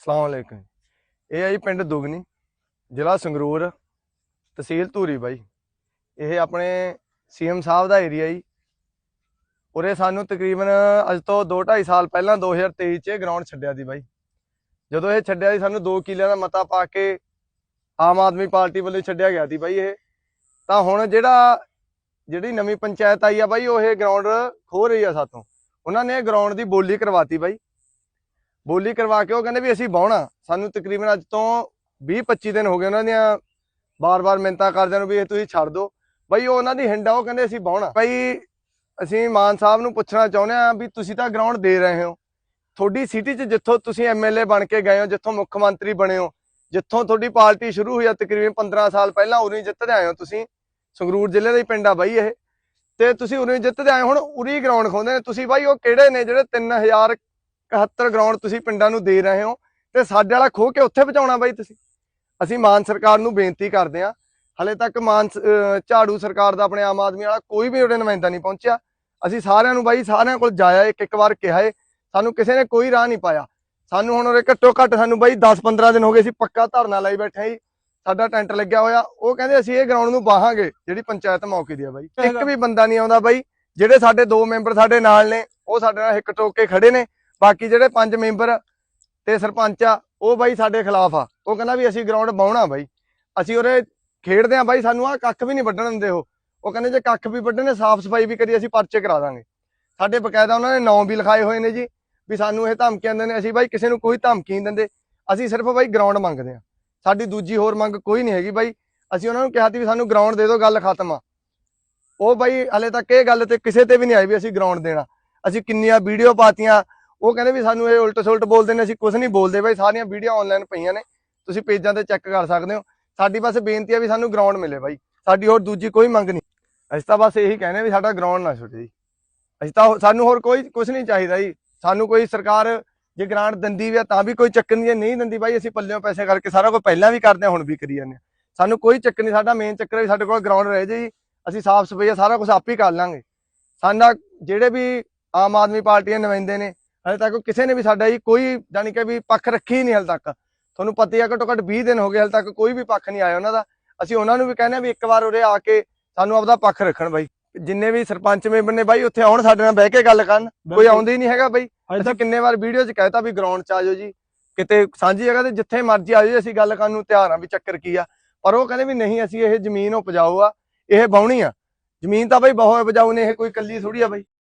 ਸਲਾਮ ਅਲੈਕੁਮ। ਇਹ ਹੈ ਜੀ ਪਿੰਡ ਦੁਗਨੀ, ਜ਼ਿਲ੍ਹਾ ਸੰਗਰੂਰ, ਤਹਿਸੀਲ ਧੂਰੀ ਬਾਈ। ਇਹ ਆਪਣੇ ਸੀਐਮ ਸਾਹਿਬ ਦਾ ਏਰੀਆ ਜੀ। ਉਰੇ ਸਾਨੂੰ ਤਕਰੀਬਨ ਅੱਜ ਤੋਂ 2 2.5 ਸਾਲ ਪਹਿਲਾਂ 2023 ਚ ਗਰਾਊਂਡ ਛੱਡਿਆ ਸੀ ਬਾਈ। ਜਦੋਂ ਇਹ ਛੱਡਿਆ ਸੀ, ਸਾਨੂੰ 2 ਕਿਲਿਆਂ ਦਾ ਮਤਾ ਪਾ ਕੇ ਆਮ ਆਦਮੀ ਪਾਰਟੀ ਵੱਲੋਂ ਛੱਡਿਆ ਗਿਆ ਸੀ ਬਾਈ ਇਹ। ਤਾਂ ਹੁਣ ਜਿਹੜਾ, ਜਿਹੜੀ ਨਵੀਂ ਪੰਚਾਇਤ ਆਈ ਆ ਬਾਈ, ਉਹ ਇਹ ਗਰਾਊਂਡ ਖੋ ਰਹੀ ਆ ਸਾਤੋਂ ਉਹਨਾਂ ਨੇ ਗਰਾਊਂਡ ਦੀ ਬੋਲੀ ਕਰਵਾਤੀ ਬਾਈ। ਬੋਲੀ ਕਰਵਾ ਕੇ ਉਹ ਕਹਿੰਦੇ ਵੀ ਅਸੀਂ ਬਾਉਣਾ। ਸਾਨੂੰ ਤਕਰੀਬਨ ਅੱਜ ਤੋਂ 20 25 ਦਿਨ ਹੋ ਗਏ ਉਹਨਾਂ ਦੀਆਂ ਬਾਰ-ਬਾਰ ਮਿੰਤਾ ਕਰਦਿਆਂ ਨੂੰ ਵੀ ਇਹ ਤੁਸੀਂ ਛੱਡ ਦਿਓ। ਬਈ ਉਹ ਉਹਨਾਂ ਦੀ ਹਿੰਡਾ ਉਹ ਕਹਿੰਦੇ ਅਸੀਂ ਬਾਉਣਾ। ਬਈ ਅਸੀਂ ਮਾਨ ਸਾਹਿਬ ਨੂੰ ਪੁੱਛਣਾ ਚਾਹੁੰਦੇ ਆ ਵੀ ਤੁਸੀਂ ਤਾਂ ਗਰਾਊਂਡ ਦੇ ਰਹੇ ਹੋ। ਤੁਹਾਡੀ ਸਿਟੀ 'ਚ ਜਿੱਥੋਂ ਤੁਸੀਂ ਐਮਐਲਏ ਬਣ ਕੇ ਗਏ ਹੋ, ਜਿੱਥੋਂ ਮੁੱਖ ਮੰਤਰੀ ਬਣੇ ਹੋ, ਜਿੱਥੋਂ ਤੁਹਾਡੀ ਪਾਰਟੀ ਸ਼ੁਰੂ ਹੋਈ ਆ ਤਕਰੀਬਨ 15 ਸਾਲ ਪਹਿਲਾਂ ਉਰੀ ਜਿੱਤਦੇ ਆਏ ਹੋ ਤੁਸੀਂ। ਸੰਗਰੂਰ ਜ਼ਿਲ੍ਹੇ ਦਾ ਹੀ ਪਿੰਡ ਆ ਬਾਈ ਇਹ। ਤੇ ਤੁਸੀਂ ਉਰੀ ਜਿੱਤਦੇ ਆਏ ਹੁਣ ਉਰੀ ਗਰਾਊਂਡ ਖੋਂਦੇ ਨੇ। ਤੁਸੀਂ ਬਾਈ ਉਹ ਕਿਹੜੇ ਨੇ ਜਿਹੜੇ 3000 71 ਗਰਾਊਂਡ ਤੁਸੀਂ ਪਿੰਡਾਂ ਨੂੰ ਦੇ ਰਹੇ ਹੋ ਤੇ ਸਾਡੇ ਵਾਲਾ ਖੋ ਕੇ ਉੱਥੇ ਪਹੁੰਚਾਉਣਾ ਬਾਈ ਤੁਸੀਂ। ਅਸੀਂ ਮਾਨ ਸਰਕਾਰ ਨੂੰ ਬੇਨਤੀ ਕਰਦੇ ਹਾਂ ਹਲੇ ਤੱਕ ਮਾਨ ਸ- ਝਾੜੂ ਸਰਕਾਰ ਦਾ ਆਪਣੇ ਆਮ ਆਦਮੀ ਵਾਲਾ ਕੋਈ ਵੀ ਉਹਦੇ ਨੁਮਾਇੰਦਾ ਨਹੀਂ ਪਹੁੰਚਿਆ। ਅਸੀਂ ਸਾਰਿਆਂ ਨੂੰ ਬਾਈ ਸਾਰਿਆਂ ਕੋਲ ਜਾਇਆ ਇੱਕ ਇੱਕ ਵਾਰ ਕਿਹਾ ਏ ਸਾਨੂੰ ਕਿਸੇ ਨੇ ਕੋਈ ਰਾਹ ਨਹੀਂ ਪਾਇਆ। ਸਾਨੂੰ ਹੁਣ ਉਰੇ ਘੱਟੋ ਘੱਟ ਸਾਨੂੰ ਬਾਈ 10-15 ਦਿਨ ਹੋ ਗਏ ਅਸੀਂ ਪੱਕਾ ਧਰਨਾ ਲਾਈ ਬੈਠੇ ਜੀ। ਸਾਡਾ ਟੈਂਟ ਲੱਗਿਆ ਹੋਇਆ ਉਹ ਕਹਿੰਦੇ ਅਸੀਂ ਇਹ ਗਰਾਊਂਡ ਨੂੰ ਬਾਹਾਂਗੇ ਜਿਹੜੀ ਪੰਚਾਇਤ ਮੌਕੇ ਦੀ ਆ ਬਾਈ। ਇੱਕ ਵੀ ਬੰਦਾ ਨਹੀਂ ਆਉਂਦਾ ਬਾਈ ਜਿਹੜੇ ਸਾਡੇ ਦੋ ਮੈਂਬਰ ਸਾਡੇ ਨਾਲ ਨੇ ਉਹ ਸਾਡੇ ਨਾਲ ਹਿੱਕ ਟੋਕ ਕੇ ਖੜੇ ਨੇ। ਬਾਕੀ ਜਿਹੜੇ ਪੰਜ ਮੈਂਬਰ ਤੇ ਸਰਪੰਚ ਆ, ਉਹ ਬਾਈ ਸਾਡੇ ਖਿਲਾਫ ਆ। ਉਹ ਕਹਿੰਦਾ ਵੀ ਅਸੀਂ ਗਰਾਊਂਡ ਬਾਉਣਾ ਬਾਈ। ਅਸੀਂ ਉਰੇ ਖੇਡਦੇ ਆ ਬਾਈ, ਸਾਨੂੰ ਆ ਕੱਖ ਵੀ ਨਹੀਂ ਵੱਢਣ ਦਿੰਦੇ ਉਹ। ਉਹ ਕਹਿੰਦੇ ਜੇ ਕੱਖ ਵੀ ਵੱਢਣੇ, ਸਾਫ਼ ਸਫ਼ਾਈ ਵੀ ਕਰੀ ਅਸੀਂ ਪਰਚੇ ਕਰਾ ਦਾਂਗੇ। ਸਾਡੇ ਬਕਾਇਦਾ ਉਹਨਾਂ ਨੇ ਨਾਂ ਵੀ ਲਿਖਾਏ ਹੋਏ ਨੇ ਜੀ, ਵੀ ਸਾਨੂੰ ਇਹ ਧਮਕੀਆਂ ਦਿੰਦੇ ਨੇ, ਅਸੀਂ ਬਾਈ ਕਿਸੇ ਨੂੰ ਕੋਈ ਧਮਕੀ ਨਹੀਂ ਦਿੰਦੇ। ਅਸੀਂ ਸਿਰਫ ਬਾਈ ਗਰਾਊਂਡ ਮੰਗਦੇ ਆ। ਸਾਡੀ ਦੂਜੀ ਹੋਰ ਮੰਗ ਕੋਈ ਨਹੀਂ ਹੈਗੀ ਬਾਈ। ਅਸੀਂ ਉਹਨਾਂ ਨੂੰ ਕਿਹਾ ਸੀ ਵੀ ਸਾਨੂੰ ਗਰਾਊਂਡ ਦੇ ਦਿਓ, ਗੱਲ ਖਤਮ ਆ। ਉਹ ਬਾਈ ਹਲੇ ਤੱਕ ਇਹ ਗੱਲ ਤੇ ਕਿਸੇ ਤੇ ਵੀ ਨਹੀਂ ਆਈ ਵੀ ਅਸੀਂ ਗਰਾਊਂਡ ਦੇਣਾ। ਅਸੀਂ ਕਿੰਨੀਆਂ ਵੀਡੀਓ ਪਾਤੀਆਂ ਉਹ ਕਹਿੰਦੇ ਵੀ ਸਾਨੂੰ ਇਹ ਉਲਟ ਸੁਲਟ ਬੋਲਦੇ ਨੇ, ਅਸੀਂ ਕੁਝ ਨਹੀਂ ਬੋਲਦੇ ਬਾਈ, ਸਾਰੀਆਂ ਵੀਡੀਓ ਆਨਲਾਈਨ ਪਈਆਂ ਨੇ, ਤੁਸੀਂ ਪੇਜਾਂ ਤੇ ਚੈੱਕ ਕਰ ਸਕਦੇ ਹੋ। ਸਾਡੀ ਬਸ ਬੇਨਤੀ ਆ ਵੀ ਸਾਨੂੰ ਗਰਾਊਂਡ ਮਿਲੇ ਬਾਈ। ਸਾਡੀ ਹੋਰ ਦੂਜੀ ਕੋਈ ਮੰਗ ਨਹੀਂ। ਅਸੀਂ ਤਾਂ ਬਸ ਇਹੀ ਕਹਿੰਦੇ ਵੀ ਸਾਡਾ ਗਰਾਊਂਡ ਨਾ ਛੁੱਟੇ ਜੀ। ਅਸੀਂ ਤਾਂ ਹੋਰ- ਸਾਨੂੰ ਹੋਰ ਕੋਈ ਕੁਝ ਨਹੀਂ ਚਾਹੀਦਾ ਜੀ। ਸਾਨੂੰ ਕੋਈ ਸਰਕਾਰ ਜੇ ਗ੍ਰਾਂਟ ਦਿੰਦੀ ਵੀ ਆ ਤਾਂ ਵੀ ਕੋਈ ਚੱਕਰ ਨਹੀਂ, ਜੇ ਨਹੀਂ ਦਿੰਦੀ ਬਾਈ, ਅਸੀਂ ਪੱਲਿਓਂ ਪੈਸੇ ਕਰਕੇ ਸਾਰਾ ਕੁਝ ਪਹਿਲਾਂ ਵੀ ਕਰਦੇ ਹਾਂ ਹੁਣ ਵੀ ਕਰੀ ਜਾਂਦੇ ਹਾਂ ਸਾਨੂੰ ਕੋਈ ਚੱਕਰ ਨਹੀਂ, ਸਾਡਾ ਮੇਨ ਚੱਕਰ ਵੀ ਸਾਡੇ ਕੋਲ ਗਰਾਊਂਡ ਰਹਿ ਜੇ ਜੀ। ਅਸੀਂ ਸਾਫ਼ ਸਫ਼ਾਈ ਸਾਰਾ ਕੁਝ ਆਪ ਹੀ ਕਰ ਲਾਂਗੇ। ਸਾਡਾ ਜਿਹੜੇ ਵੀ ਆਮ ਆਦਮੀ ਪਾਰਟੀ ਦੇ ਨੁਮਾਇੰਦੇ ਨੇ ਹਲੇ ਤੱਕ ਕਿਸੇ ਨੇ ਵੀ ਸਾਡਾ ਜੀ ਕੋਈ ਜਾਨੀ ਕਿ ਵੀ ਪੱਖ ਰੱਖੀ ਹੀ ਨਹੀਂ ਹਲੇ ਤੱਕ। ਤੁਹਾਨੂੰ ਪਤਾ ਹੀ ਆ ਘੱਟੋ ਘੱਟ 20 ਦਿਨ ਹੋ ਗਏ ਹਲੇ ਤੱਕ ਕੋਈ ਵੀ ਪੱਖ ਨਹੀਂ ਆਇਆ ਉਹਨਾਂ ਦਾ। ਅਸੀਂ ਉਹਨਾਂ ਨੂੰ ਵੀ ਕਹਿੰਦੇ ਆ ਵੀ ਇੱਕ ਵਾਰ ਉਰੇ ਆ ਕੇ ਸਾਨੂੰ ਆਪਦਾ ਪੱਖ ਰੱਖਣ ਬਾਈ। ਜਿੰਨੇ ਵੀ ਸਰਪੰਚ ਮੈਂਬਰ ਨੇ ਬਾਈ ਉੱਥੇ ਆਉਣ ਸਾਡੇ ਨਾਲ ਬਹਿ ਕੇ ਗੱਲ ਕਰਨ। ਕੋਈ ਆਉਂਦਾ ਹੀ ਨਹੀਂ ਹੈਗਾ ਬਾਈ। ਅਸੀਂ ਕਿੰਨੇ ਵਾਰ ਵੀਡੀਓ 'ਚ ਕਹਿਤਾ ਵੀ ਗਰਾਊਂਡ 'ਚ ਆ ਜਾਓ ਜੀ। ਕਿਤੇ ਸਾਂਝੀ ਜਗ੍ਹਾ ਤੇ ਜਿੱਥੇ ਮਰਜ਼ੀ ਆ ਜਾਓ ਜੀ, ਅਸੀਂ ਗੱਲ ਕਰਨ ਨੂੰ ਤਿਆਰ ਆ ਵੀ ਚੱਕਰ ਕੀ ਆ। ਪਰ ਉਹ ਕਹਿੰਦੇ ਵੀ ਨਹੀਂ ਅਸੀਂ ਇਹ ਜ਼ਮੀਨ ਉਪਜਾਊ ਆ ਇਹ ਬਾਉਣੀ ਆ। ਜ਼ਮੀਨ ਤਾਂ ਬਾਈ ਬਹੁਤ ਉਪਜਾਊ ਨੇ ਇਹ ਕੋਈ ਕੱਲੀ ਥੋੜੀ ਆ ਬਾਈ।